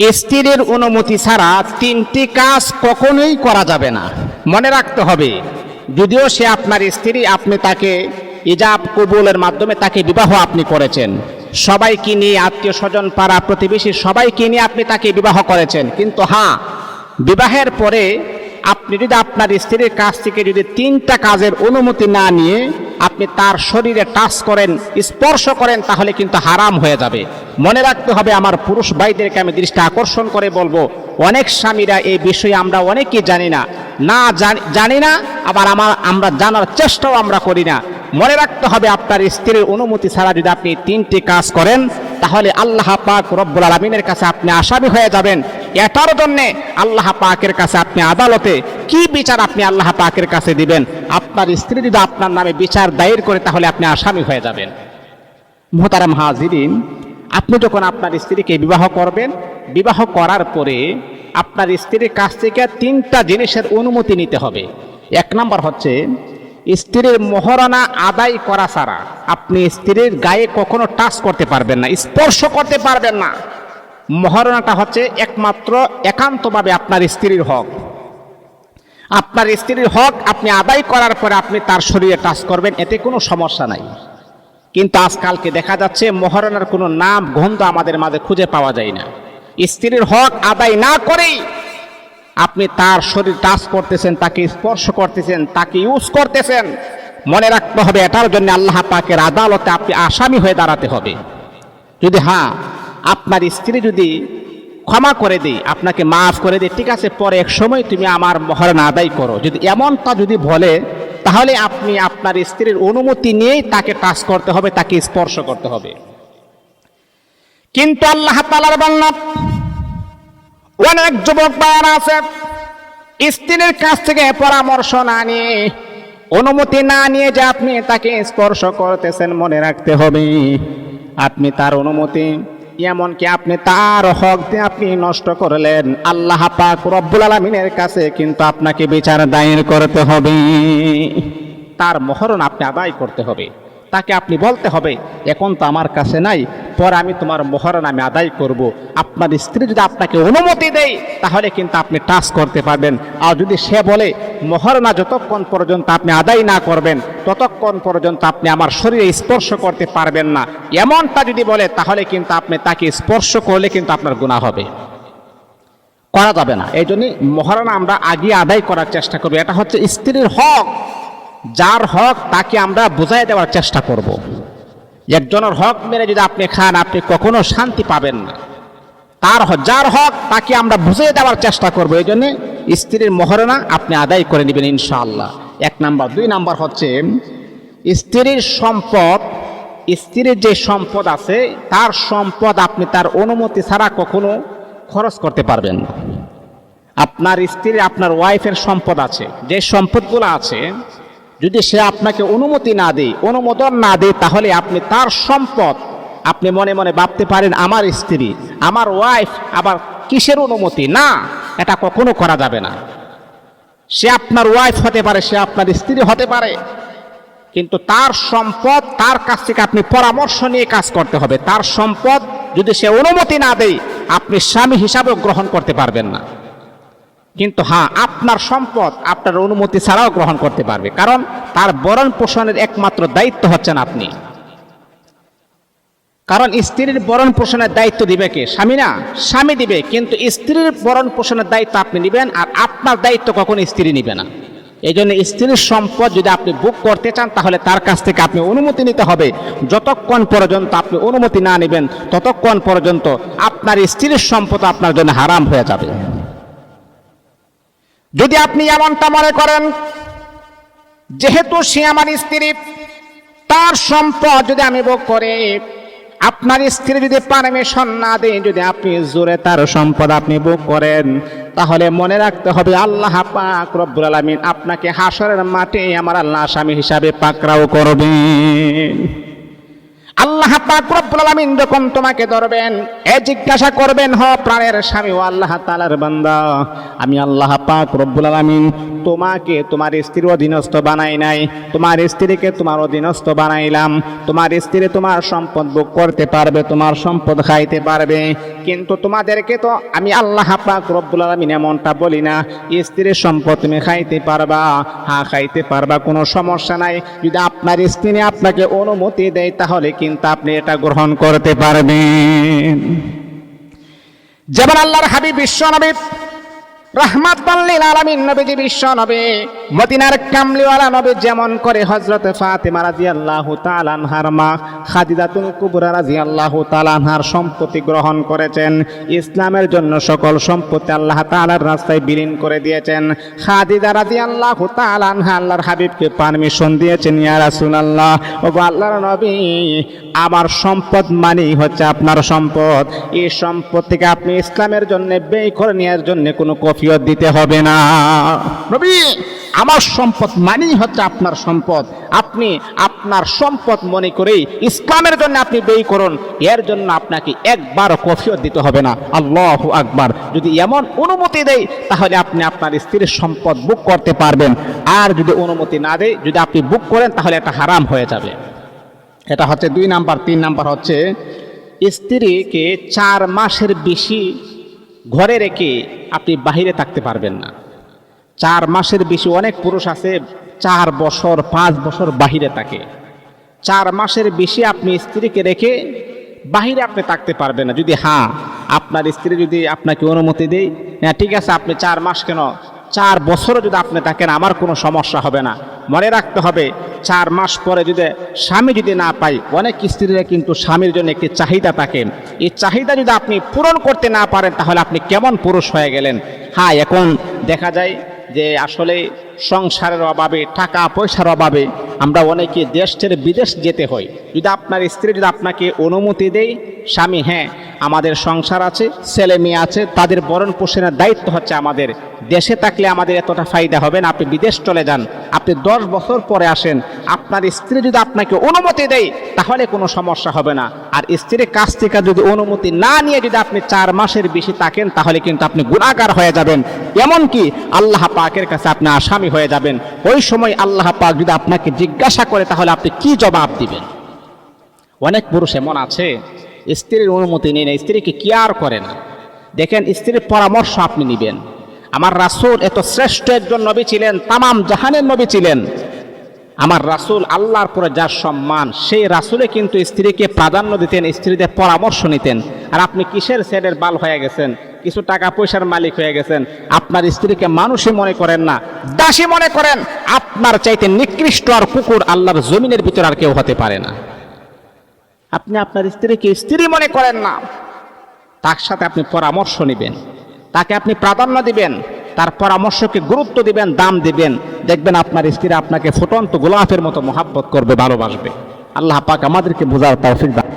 স্ত্রীর অনুমতি ছাড়া তিনটি কাজ কখনোই করা যাবে না। মনে রাখতে হবে, যদিও সে আপনার স্ত্রী, আপনি তাকে ইজাব কবুলের মাধ্যমে তাকে বিবাহ আপনি করেছেন। সবাইকে নিয়ে, আত্মীয় স্বজন, পাড়া প্রতিবেশী সবাইকে নিয়ে আপনি তাকে বিবাহ করেছেন। কিন্তু হ্যাঁ বিবাহের পরে আপনি যদি আপনার স্ত্রীর কাছ থেকে যদি তিনটা কাজের অনুমতি না নিয়ে আপনি তার শরীরে টাচ করেন, স্পর্শ করেন, তাহলে কিন্তু হারাম হয়ে যাবে। মনে রাখতে হবে আমার পুরুষ ভাইদেরকে আমি দৃষ্টি আকর্ষণ করে বলব, অনেক স্বামীরা এই বিষয়ে আমরা অনেকেই জানি না। না জানি- না, আবার আমার, আমরা জানার চেষ্টাও আমরা করি না। মনে রাখতে হবে আপনার স্ত্রীর অনুমতি ছাড়া যদি আপনি তিনটি কাজ করেন, তাহলে আল্লাহ পাক রব্বুল আলমিনের কাছে আপনি আসামি হয়ে যাবেন। এটার জন্যে আল্লাহ পাকের কাছে আপনি আদালতে কি বিচার আপনি আল্লাহ পাকের কাছে দিবেন? আপনার স্ত্রী যদি আপনার নামে বিচার দায়ের করে তাহলে আপনি আসামি হয়ে যাবেন। মোহতারাম হাজিরিন, আপনি যখন আপনার স্ত্রীকে বিবাহ করবেন, বিবাহ করার পরে আপনার স্ত্রীর কাছ থেকে তিনটা জিনিসের অনুমতি নিতে হবে। এক নম্বর হচ্ছে, স্ত্রীর মহারণা আদায় করা ছাড়া আপনি স্ত্রীর গায়ে কখনো টাচ করতে পারবেন না, স্পর্শ করতে পারবেন না। মহারণাটা হচ্ছে একমাত্র একান্তভাবে আপনার স্ত্রীর হক। আপনার স্ত্রীর হক আপনি আদায় করার পরে আপনি তার শরীরে টাচ করবেন, এতে কোনো সমস্যা নাই। কিন্তু আজকালকে দেখা যাচ্ছে মহারণার কোনো নাম, গন্ধ আমাদের মাঝে খুঁজে পাওয়া যায় না। স্ত্রীর হক আদায় না করেই আপনি তার শরীর টাচ করতেছেন, তাকে স্পর্শ করতেছেন, তাকে ইউজ করতেছেন। মনে রাখতে হবে, এটার জন্য আল্লাহ পাকের আদালতে আপনি আসামি হয়ে দাঁড়াতে হবে। যদি হ্যাঁ আপনার স্ত্রী যদি ক্ষমা করে দিই আপনাকে মাফ করে দিই ঠিক আছে, পরে এক সময় তুমি আমার মহারণা আদায় করো। যদি এমনটা যদি বলে, তাহলে আপনি আপনার স্ত্রীর অনুমতি নিয়েই তাকে টাচ করতে হবে, তাকে স্পর্শ করতে হবে। কিন্তু আল্লাহ তালার বাংলা অনেক যুবক বায়ারা আছে, স্ত্রীর কাছ থেকে পরামর্শ না নিয়ে, অনুমতি না নিয়ে যে আপনি তাকে স্পর্শ করতেছেন মনে রাখতে হবে। আপনি তার অনুমতি এমনকি আপনি তার হক দিয়ে আপনি নষ্ট করলেন। আল্লাহ পাক রব্বুল আলমিনের কাছে কিন্তু আপনাকে বিচার দায়ের করতে হবে। তার মহরণ আপনি আদায় করতে হবে। তাকে আপনি বলতে হবে, এখন তো আমার কাছে নাই, পরে আমি তোমার মহরণ আমি আদায় করব। আপনার স্ত্রী যদি আপনাকে অনুমতি দেয়, তাহলে কিন্তু আপনি টাচ করতে পারবেন। আর যদি সে বলে মহরণা যতক্ষণ পর্যন্ত আপনি আদায় না করবেন, ততক্ষণ পর্যন্ত আপনি আমার শরীরে স্পর্শ করতে পারবেন না। এমনটা যদি বলে, তাহলে কিন্তু আপনি তাকে স্পর্শ করলে কিন্তু আপনার গুণা হবে। করা যাবে না। এই জন্যই মহারণা আমরা আগে আদায় করার চেষ্টা করব। এটা হচ্ছে স্ত্রীর হক। যার হক তাকে আমরা বুঝাই দেওয়ার চেষ্টা করব। একজনের হক মেরে যদি আপনি খান, আপনি কখনো শান্তি পাবেন না। তার যার হক তাকে আমরা বুঝিয়ে দেওয়ার চেষ্টা করব। এই জন্যে স্ত্রীর মহরণা আপনি আদায় করে নেবেন ইনশাআল্লাহ। এক নাম্বার। দুই নাম্বার হচ্ছে, স্ত্রীর সম্পদ স্ত্রীর যে সম্পদ আছে, তার সম্পদ আপনি তার অনুমতি ছাড়া কখনো খরচ করতে পারবেন না। আপনার স্ত্রীর, আপনার ওয়াইফের সম্পদ আছে। যে সম্পদগুলো আছে যদি সে আপনাকে অনুমতি না দেয়, অনুমোদন না দেয়, তাহলে আপনি তার সম্পদ আপনি মনে মনে ভাবতে পারেন, আমার স্ত্রী, আমার ওয়াইফ আবার কিসের অনুমতি? না, এটা কখনো করা যাবে না। সে আপনার ওয়াইফ হতে পারে, সে আপনার স্ত্রী হতে পারে। কিন্তু তার সম্পদ, তার কাছ থেকে আপনি পরামর্শ নিয়ে কাজ করতে হবে। তার সম্পদ যদি সে অনুমতি না দেয়, আপনি স্বামী হিসাবেও গ্রহণ করতে পারবেন না। কিন্তু হ্যাঁ আপনার সম্পদ আপনার অনুমতি ছাড়াও গ্রহণ করতে পারবে। কারণ তার বরণ পোষণের একমাত্র দায়িত্ব হচ্ছেন আপনি। কারণ স্ত্রীর বরণ পোষণের দায়িত্ব দিবে কে? স্বামী না? স্বামী দিবে, কিন্তু স্ত্রীর বরণ পোষণের দায়িত্ব আপনি নেবেন আর আপনার দায়িত্ব কখনো স্ত্রী নিবে না। এই জন্য স্ত্রীর সম্পদ যদি আপনি বুক করতে চান, তাহলে তার কাছ থেকে আপনি অনুমতি নিতে হবে। যতক্ষণ পর্যন্ত আপনি অনুমতি না নেবেন, ততক্ষণ পর্যন্ত আপনার স্ত্রীর সম্পদ আপনার জন্য হারাম হয়ে যাবে। যদি আপনি এমনটা মনে করেন, যেহেতু সে আমার স্ত্রী, তার সম্পদ যদি আমি ভোগ করে, আপনার স্ত্রী যদি পারমিশন না দেয়, যদি আপনি জোরে তার সম্পদ আপনি ভোগ করেন, তাহলে মনে রাখতে হবে আল্লাহ পাক রব্বুল আলামিন আপনাকে হাসরের মাঠে আমার আল্লাহ স্বামী হিসাবে পাকরাও করবেন। আল্লাহ পাক আলামিন যখন তোমাকে ধরবেন, এ জিজ্ঞাসা করবেন, হ, প্রাণের স্বামী ও আল্লাহ তাআলার বান্দা। আমি আল্লাহ পাক রব্বুল আলামিন তোমাকে তোমার স্ত্রীর অধীনস্থ বানাই নাই। তোমার স্ত্রীকে তোমার অধীনস্থ বানাইলাম। তোমার স্ত্রী তোমার সম্পদ ভোগ করতে পারবে, তোমার সম্পদ খাইতে পারবে। কিন্তু তোমাদেরকে তো আমি আল্লাহ পাক রব্বুল আলামিন এমনটা বলি না, স্ত্রীর সম্পদ তুমি খাইতে পারবা। হ্যাঁ খাইতে পারবা, কোনো সমস্যা নাই। যদি আপনার স্ত্রী আপনাকে অনুমতি দেয়, তাহলে কিন্তু আপনি এটা গ্রহণ করতে পারবেন। যেমন আল্লাহর হাবিব বিশ্ব নবী রহমাত বললেন, আলামিন নবীজি বিশ্ব নবী, মদিনার কামলিওয়ালা নবী যেমন করে হযরত ফাতেমা রাদিয়াল্লাহু তাআলা আনহার মা খাদিজাতুল কুবরা রাদিয়াল্লাহু তাআলা আনহার সম্পত্তি গ্রহণ করেছেন। ইসলামের জন্য সকল সম্পত্তি আল্লাহ তাআলার রাস্তায় বিলীন করে দিয়েছেন। খাদিজা রাদিয়াল্লাহু তাআলা আনহা আল্লাহর হাবিবকে পারমিশন দিয়েছেন, ইয়া রাসূলুল্লাহ, ওগো আল্লাহর নবী, আমার সম্পদ মানেই হচ্ছে আপনার সম্পদ। এই সম্পদ থেকে আপনি ইসলামের জন্য ব্যয় করে নেওয়ার জন্য কোনো কফিয়ত দিতে হবে না। নবী, আমার সম্পদ মানেই হচ্ছে আপনার সম্পদ। আপনি আপনার সম্পদ মনে করেই ইসলামের জন্য আপনি ব্যয় করুন, এর জন্য আপনাকে একবার কফিয়ত দিতে হবে না। আল্লাহ আকবার। যদি এমন অনুমতি দেয়, তাহলে আপনি আপনার স্ত্রীর সম্পদ বুক করতে পারবেন। আর যদি অনুমতি না দেয়, যদি আপনি বুক করেন, তাহলে এটা হারাম হয়ে যাবে। এটা হচ্ছে দুই নাম্বার। তিন নাম্বার হচ্ছে, স্ত্রীকে চার মাসের বেশি ঘরে রেখে আপনি বাহিরে থাকতে পারবেন না। চার মাসের বেশি অনেক পুরুষ আছে, চার বছর, পাঁচ বছর বাহিরে থাকে। চার মাসের বেশি আপনি স্ত্রীকে রেখে বাহিরে আপনি থাকতে পারবেন না। যদি হ্যাঁ আপনার স্ত্রী যদি আপনাকে অনুমতি দেয় হ্যাঁ ঠিক আছে, আপনি চার মাস কেন চার বছরও যদি আপনি থাকেন, আমার কোনো সমস্যা হবে না। মনে রাখতে হবে, চার মাস পরে যদি স্বামী যদি না পাই অনেক স্ত্রীরা কিন্তু স্বামীর জন্য একটি চাহিদা থাকে। এই চাহিদা যদি আপনি পূরণ করতে না পারেন, তাহলে আপনি কেমন পুরুষ হয়ে গেলেন? হ্যাঁ এখন দেখা যায় যে আসলে সংসারের অভাবে, টাকা পয়সার অভাবে আমরা অনেকে দেশ ছেড়ে বিদেশ যেতে হয়। যদি আপনার স্ত্রী যদি আপনাকে অনুমতি দেয়, স্বামী হ্যাঁ আমাদের সংসার আছে, ছেলে মেয়ে আছে, তাদের বরণ পোষণের দায়িত্ব হচ্ছে আমাদের। দেশে থাকলে আমাদের এতটা ফায়দা হবে না, আপনি বিদেশ চলে যান। আপনি দশ বছর পরে আসেন, আপনার স্ত্রী যদি আপনাকে অনুমতি দেয়, তাহলে কোনো সমস্যা হবে না। আর স্ত্রীর কাছ থেকে যদি অনুমতি না নিয়ে যদি আপনি চার মাসের বেশি থাকেন, তাহলে কিন্তু আপনি গুণাগার হয়ে যাবেন। এমনকি আল্লাহ পাকের কাছে আপনি আসামি হয়ে যাবেন। ওই সময় আল্লাহ পাক যদি আপনাকে জিজ্ঞাসা করে, তাহলে আপনি কি জবাব দিবেন? অনেক পুরুষ এমন আছে, স্ত্রীর অনুমতি নেই না, স্ত্রীকে কেয়ার করে না। দেখেন, স্ত্রীর পরামর্শ আপনি নেবেন। আমার রাসূল এত শ্রেষ্ঠ একজন নবী ছিলেন, তামাম জাহানের নবী ছিলেন। আমার রাসূল আল্লাহর পরে যার সম্মান, সেই রাসূলে কিন্তু স্ত্রীকে প্রাধান্য দিতেন, স্ত্রীদের পরামর্শ নিতেন। আর আপনি কিসের সেটের বাল হয়ে গেছেন? কিছু টাকা পয়সার মালিক হয়ে গেছেন। আপনার স্ত্রীকে মানুষই মনে করেন না, দাসী মনে করেন, আপনার চাইতে নিকৃষ্ট আর কুকুর আল্লাহর জমিনের ভিতর আর কেউ হতে পারে না। আপনি আপনার স্ত্রীকে স্ত্রী মনে করেন না, তার সাথে আপনি পরামর্শ নেবেন, তাকে আপনি প্রাধান্য দিবেন, তার পরামর্শকে গুরুত্ব দিবেন, দাম দিবেন। দেখবেন আপনার স্ত্রী আপনাকে ফুটন্ত গোলাপের মতো মহাব্বত করবে, ভালোবাসবে। আল্লাহ পাক আমাদেরকে বোঝার তৌফিক দান